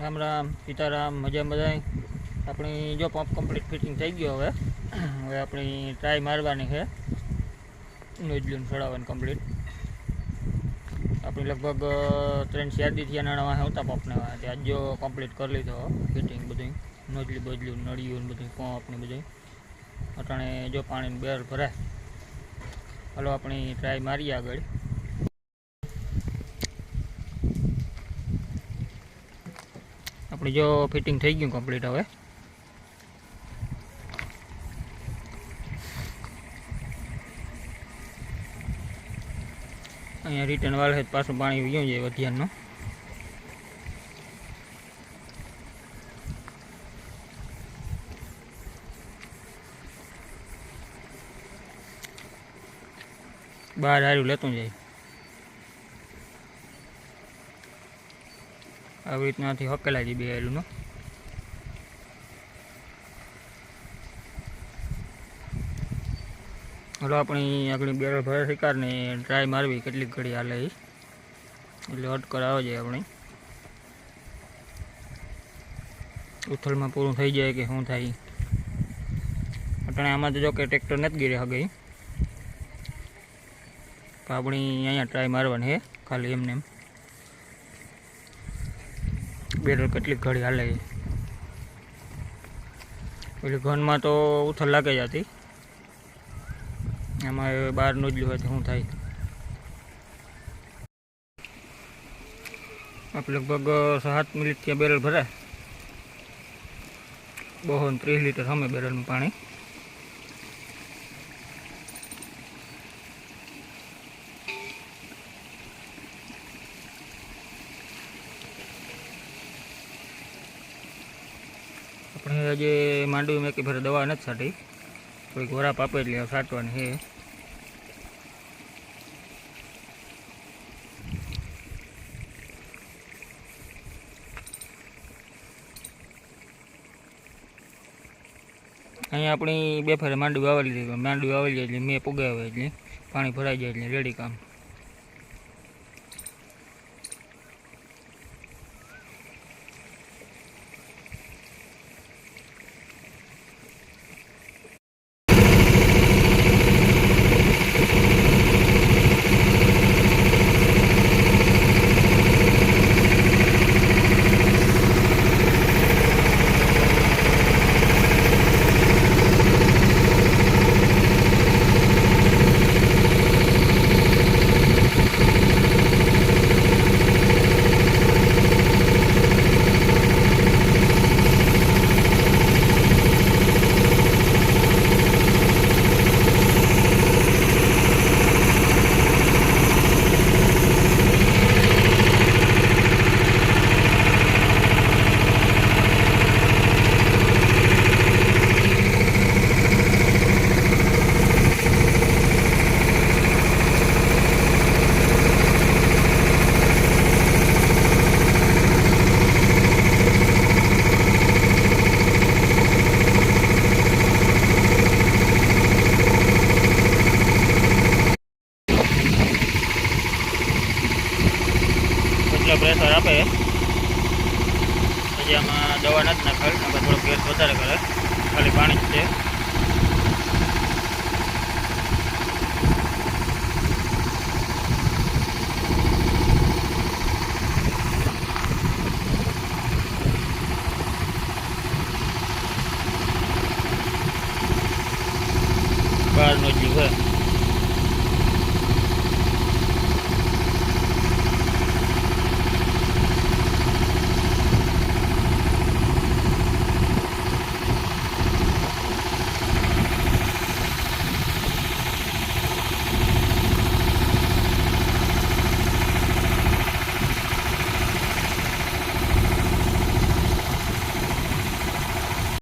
રામ રામ, સીતારામ, મજા મજા આપણી જો પંપ કમ્પ્લીટ ફિટિંગ થઈ ગયો હવે. હવે આપણી ટ્રાય મારવાની છે. નોજલું ચડાવવાની કમ્પ્લીટ આપણી લગભગ ત્રણ ચાર નાણાં વાહે હતા પંપને વાહે. આજ જો કમ્પ્લીટ કરી લીધો ફિટિંગ બધું નોજલી બજલું, નળિયું બધું પંપને બધું અટાણે જો પાણીની બેર ભરાય. હલો આપણી ટ્રાય મારીએ આગળ. આપણે જો ફિટિંગ થઈ ગયું કમ્પ્લીટ હવે. અહીંયા રિટર્ન વાળ છે પાછું પાણી વયું જાય વધ્યાનું બહાર હાર્યું લેતું જાય. આવી રીતનાથી હકેલા જાય બે હાલું હલો, આપણી આગળ બેરલ ભરે શિકારને ટ્રાય મારવી કેટલીક ઘડી હાલે. એટલે અટકર આવે છે આપણી. ઉથલમાં પૂરું થઈ જાય કે શું થાય અટાણે આમાં તો જો કે ટ્રેક્ટર નથી ગીરે હગે આપણી અહીંયા ટ્રાય મારવાની હે ખાલી એમને એમ. બેરલ કેટલીક ઘડી હાલે છે. પેલી ઘનમાં તો ઉથલ લાગે જ હતી. એમાં બહાર જ હોય તો શું થાય. આપણે લગભગ સાત મિનિટ ત્યાં બેરલ ભરાય. બહુ ત્રીસ લીટર સામે બેરલનું પાણી. આપણે આજે માંડવી મેં કે ફરે દવા નથી છાંટી. થોડીક વરાપ આપે એટલે છાંટવાની છે. અહીંયા આપણી બે ફેરે માંડવી વાવેલી હતી માંડવી વાવેલી એટલે મેં પુગાવે એટલે પાણી ભરાઈ જાય એટલે રેડી કામ. એટલો પ્રેશર આપે. પછી આમાં દવા નથી નાખેલ આપણે થોડો ગેસ વધારે કરે. ખાલી પાણી જ છે.